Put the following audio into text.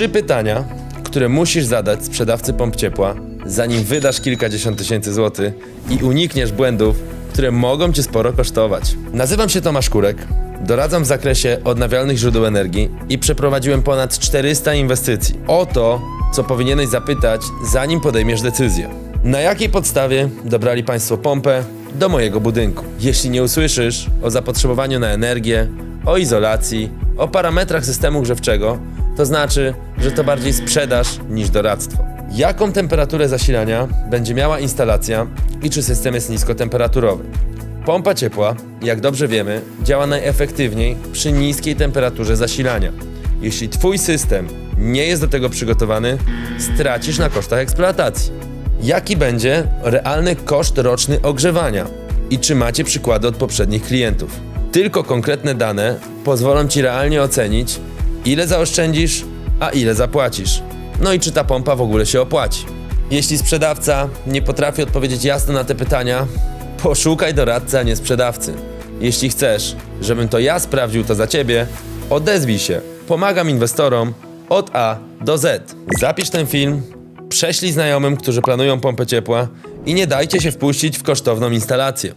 Trzy pytania, które musisz zadać sprzedawcy pomp ciepła, zanim wydasz kilkadziesiąt tysięcy złotych i unikniesz błędów, które mogą cię sporo kosztować. Nazywam się Tomasz Kurek, doradzam w zakresie odnawialnych źródeł energii i przeprowadziłem ponad 400 inwestycji. O to, co powinieneś zapytać, zanim podejmiesz decyzję. Na jakiej podstawie dobrali Państwo pompę do mojego budynku? Jeśli nie usłyszysz o zapotrzebowaniu na energię, o izolacji, o parametrach systemu grzewczego, to znaczy, że to bardziej sprzedaż niż doradztwo. Jaką temperaturę zasilania będzie miała instalacja i czy system jest niskotemperaturowy? Pompa ciepła, jak dobrze wiemy, działa najefektywniej przy niskiej temperaturze zasilania. Jeśli Twój system nie jest do tego przygotowany, stracisz na kosztach eksploatacji. Jaki będzie realny koszt roczny ogrzewania? I czy macie przykłady od poprzednich klientów? Tylko konkretne dane pozwolą Ci realnie ocenić, ile zaoszczędzisz, a ile zapłacisz. No i czy ta pompa w ogóle się opłaci. Jeśli sprzedawca nie potrafi odpowiedzieć jasno na te pytania, poszukaj doradcy, a nie sprzedawcy. Jeśli chcesz, żebym to ja sprawdził to za Ciebie, odezwij się. Pomagam inwestorom od A do Z. Zapisz ten film, prześlij znajomym, którzy planują pompę ciepła i nie dajcie się wpuścić w kosztowną instalację.